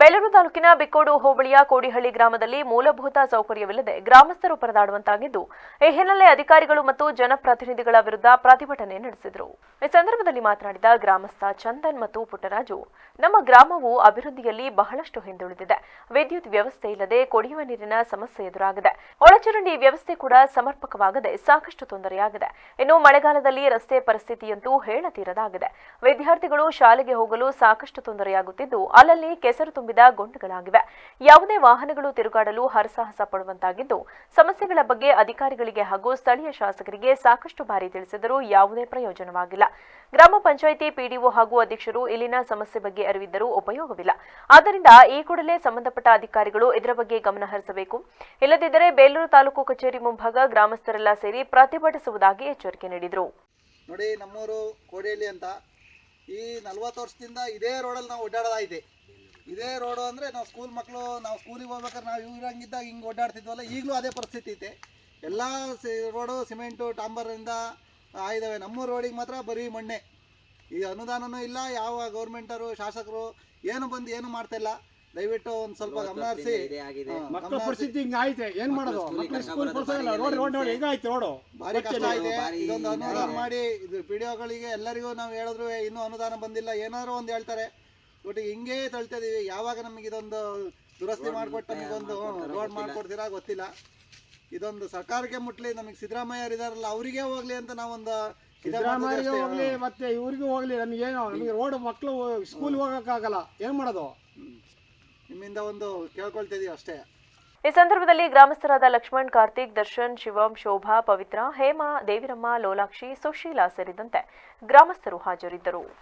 ಬೇಲೂರು ತಾಲೂಕಿನ ಬಿಕ್ಕೋಡು ಹೋಬಳಿಯ ಕೋಡಿಹಳ್ಳಿ ಗ್ರಾಮದಲ್ಲಿ ಮೂಲಭೂತ ಸೌಕರ್ಯವಿಲ್ಲದೆ ಗ್ರಾಮಸ್ಥರು ಪರದಾಡುವಂತಾಗಿದ್ದು, ಈ ಹಿನ್ನೆಲೆ ಅಧಿಕಾರಿಗಳು ಮತ್ತು ಜನಪ್ರತಿನಿಧಿಗಳ ವಿರುದ್ಧ ಪ್ರತಿಭಟನೆ ನಡೆಸಿದರು. ಈ ಸಂದರ್ಭದಲ್ಲಿ ಮಾತನಾಡಿದ ಗ್ರಾಮಸ್ಥ ಚಂದನ್ ಮತ್ತು ಪುಟ್ಟರಾಜು, ನಮ್ಮ ಗ್ರಾಮವು ಅಭಿವೃದ್ಧಿಯಲ್ಲಿ ಬಹಳಷ್ಟು ಹಿಂದುಳಿದಿದೆ. ವಿದ್ಯುತ್ ವ್ಯವಸ್ಥೆ ಇಲ್ಲದೆ ಕುಡಿಯುವ ನೀರಿನ ಸಮಸ್ಯೆ ಎದುರಾಗಿದೆ. ಒಳಚರಂಡಿ ವ್ಯವಸ್ಥೆ ಕೂಡ ಸಮರ್ಪಕವಾಗದೆ ಸಾಕಷ್ಟು ತೊಂದರೆಯಾಗಿದೆ. ಇನ್ನು ಮಳೆಗಾಲದಲ್ಲಿ ರಸ್ತೆ ಪರಿಸ್ಥಿತಿಯಂತೂ ಹೇಳತೀರದಾಗಿದೆ. ವಿದ್ಯಾರ್ಥಿಗಳು ಶಾಲೆಗೆ ಹೋಗಲು ಸಾಕಷ್ಟು ತೊಂದರೆಯಾಗುತ್ತಿದ್ದು, ಅಲ್ಲಲ್ಲಿ ಕೆಸರು ತುಂಬಿದ ಗೊಂಡಗಳಾಗಿವೆ. ಯಾವುದೇ ವಾಹನಗಳು ತಿರುಗಾಡಲು ಹರಸಾಹಸ ಪಡುವಂತಾಗಿದ್ದು, ಸಮಸ್ಯೆಗಳ ಬಗ್ಗೆ ಅಧಿಕಾರಿಗಳಿಗೆ ಹಾಗೂ ಸ್ಥಳೀಯ ಶಾಸಕರಿಗೆ ಸಾಕಷ್ಟು ಬಾರಿ ತಿಳಿಸಿದರೂ ಯಾವುದೇ ಪ್ರಯೋಜನವಾಗಿಲ್ಲ. ಗ್ರಾಮ ಪಂಚಾಯಿತಿ ಪಿಡಿಒ ಹಾಗೂ ಅಧ್ಯಕ್ಷರು ಇಲ್ಲಿನ ಸಮಸ್ಯೆ ಬಗ್ಗೆ ಅರಿವಿದ್ದರೂ ಉಪಯೋಗವಿಲ್ಲ. ಆದ್ದರಿಂದ ಈ ಕೂಡಲೇ ಸಂಬಂಧಪಟ್ಟ ಅಧಿಕಾರಿಗಳು ಇದರ ಬಗ್ಗೆ ಗಮನ ಹರಿಸಬೇಕು. ಇಲ್ಲದಿದ್ದರೆ ಬೇಲೂರು ತಾಲೂಕು ಕಚೇರಿ ಮುಂಭಾಗ ಗ್ರಾಮಸ್ಥರೆಲ್ಲ ಸೇರಿ ಪ್ರತಿಭಟಿಸುವುದಾಗಿ ಎಚ್ಚರಿಕೆ ನೀಡಿದರು. ನೋಡಿ, ನಮ್ಮೂರು ಕೋಡಿಹಳ್ಳಿ ಅಂತ ಈ ನಲ್ವತ್ತು ವರ್ಷದಿಂದ ಇದೇ ರೋಡಲ್ಲಿ ನಾವು ಓಡಾಡೋದೈತೆ ಇದೇ ರೋಡು ಅಂದರೆ ನಾವು ಸ್ಕೂಲ್ ಮಕ್ಕಳು ನಾವು ಸ್ಕೂಲಿಗೆ ಹೋಗ್ಬೇಕಾದ್ರೆ ನಾವು ಇವ್ರಂಗಿದ್ದಾಗ ಹಿಂಗೆ ಓಡಾಡ್ತಿದ್ವಲ್ಲ ಈಗಲೂ ಅದೇ ಪರಿಸ್ಥಿತಿ ಐತೆ. ಎಲ್ಲ ಸಿ ರೋಡು ಸಿಮೆಂಟು ಡಾಂಬರಿಂದ ಆಗಿದ್ದಾವೆ ನಮ್ಮ ರೋಡಿಗೆ ಮಾತ್ರ ಬರೀ ಮಣ್ಣೆ. ಈ ಅನುದಾನನೂ ಇಲ್ಲ ಯಾವ ಗೌರ್ಮೆಂಟರು ಶಾಸಕರು ಏನು ಬಂದು ಏನು ಮಾಡ್ತಾ ಇಲ್ಲ ದಯವಿಟ್ಟು ಒಂದು ಸ್ವಲ್ಪ ಗಮನ ಹರಿಸಿ. ಮಕ್ಕಳ ಪರಿಸ್ಥಿತಿ ಹಿಂಗೆ ಐತೆ ಏನು ಮಾಡೋದು? ಮಕ್ಕಳು ಸ್ಕೂಲ್ ಕಳ್ಸೋದಿಲ್ಲ ರೋಡ್ ರೋಡ್ ನೋಡಿ ಹೆಂಗಾಯ್ತು ರೋಡು ಭಾರಿ ಕಷ್ಟ ಇದೆ. ಇದೊಂದು ಅನುದಾನ ಮಾಡಿ ಇದು ಪಿ ಡಿ ಒಗಳಿಗೆ ಎಲ್ಲರಿಗೂ ನಾವು ಹೇಳಿದ್ರು ಇನ್ನೂ ಅನುದಾನ ಬಂದಿಲ್ಲ. ಏನಾದ್ರು ಒಂದು ಹೇಳ್ತಾರೆ. ಒಟ್ಟಿಗೆ ಹಿಂಗೇ ತಳ್ತಾ ಇದೀವಿ ಯಾವಾಗ ನಮಗೆ ಇದೊಂದು ದುರಸ್ತಿ ಮಾಡಿಕೊಟ್ಟು ನಮಗೊಂದು ರೋಡ್ ಮಾಡ್ಕೊಡ್ತೀರಾ ಗೊತ್ತಿಲ್ಲ. ಇದೊಂದು ಸರ್ಕಾರಕ್ಕೆ ಮುಟ್ಲಿ ನಮಗೆ ಸಿದ್ದರಾಮಯ್ಯ ಇದಾರಲ್ಲ ಅವರಿಗೆ ಹೋಗ್ಲಿ ಅಂತ ನಾವೊಂದು ಸಿದ್ದರಾಮಯ್ಯ ಹೋಗ್ಲಿ ಮತ್ತೆ ಇವ್ರಿಗೂ ಹೋಗ್ಲಿ ನಮಗೇನು ನಮಗೆ ರೋಡ್ ಮಕ್ಕಳು ಸ್ಕೂಲ್ ಹೋಗಕ್ಕಾಗಲ್ಲ. ಏನ್ ಮಾಡೋದು? ನಿಮ್ಮಿಂದ ಒಂದು ಕೇಳ್ಕೊಳ್ತಾ ಇದೀವಿ ಅಷ್ಟೇ. ಈ ಸಂದರ್ಭದಲ್ಲಿ ಗ್ರಾಮಸ್ಥರಾದ ಲಕ್ಷ್ಮಣ್ ಕಾರ್ತಿಕ್ ದರ್ಶನ್ ಶಿವಂ ಶೋಭಾ ಪವಿತ್ರ ಹೇಮಾ ದೇವಿರಮ್ಮ ಲೋಲಾಕ್ಷಿ ಸುಶೀಲಾ ಸೇರಿದಂತೆ ಗ್ರಾಮಸ್ಥರು ಹಾಜರಿದ್ದರು.